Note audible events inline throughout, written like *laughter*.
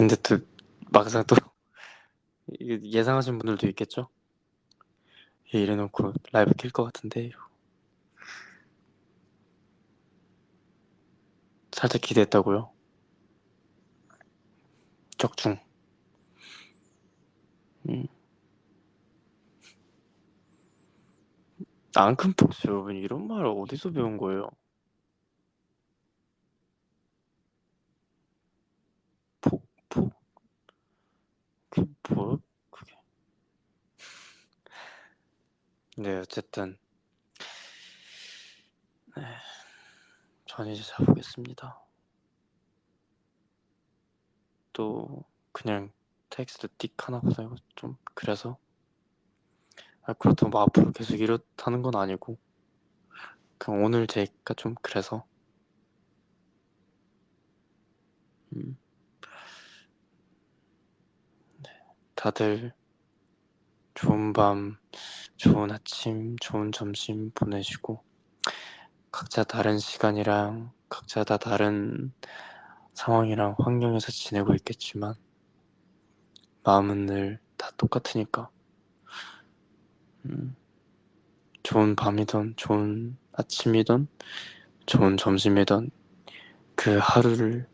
근데 또 막상 또 *laughs* 예상하신 분들도 있겠죠? 이래놓고 라이브 킬 것 같은데 살짝 기대했다고요? 적중. 음. 앙큼폭스 여러분 이런 말을 어디서 배운 거예요? 폭, 폭? 그게 뭐야? 그게. 네, 어쨌든. 네. 전 이제 자보겠습니다. 또, 그냥 텍스트 띡 하나 보내고 좀, 그래서. 아, 그렇다고 뭐 앞으로 계속 이렇다는 건 아니고, 그냥 오늘 제가 좀 그래서. 음. 네, 다들 좋은 밤, 좋은 아침, 좋은 점심 보내시고, 각자 다른 시간이랑 각자 다 다른 상황이랑 환경에서 지내고 있겠지만, 마음은 늘 다 똑같으니까, 음, 좋은 밤이든, 좋은 아침이든, 좋은 점심이든, 그 하루를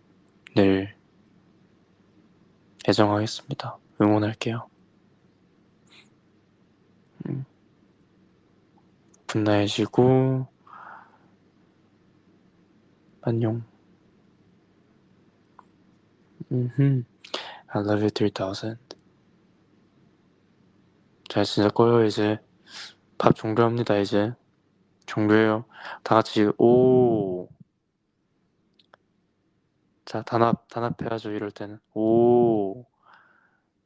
늘 애정하겠습니다. 응원할게요. 음. 굿나잇이고 안녕. 음흠. I love you 3000. 자, 진짜 꺼요, 이제. 밥 종료합니다, 이제. 종료해요. 다 같이, 오. 자, 단합, 단합해야죠, 이럴 때는. 오.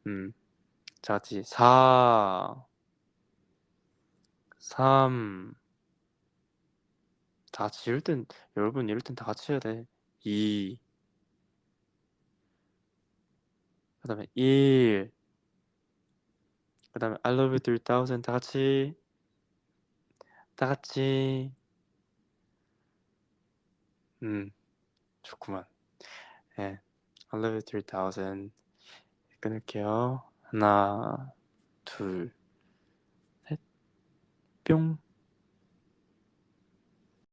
음. 자, 같이, 4. 3. 다 같이 이럴 땐, 여러분, 이럴 땐다 같이 해야 돼. 2. 그 다음에 1. 그 다음에 I love you 3000 다 같이. 다 같이. 음, 좋구만. 예. 네. I love you 3000. 끊을게요. 하나, 둘, 셋, 뿅.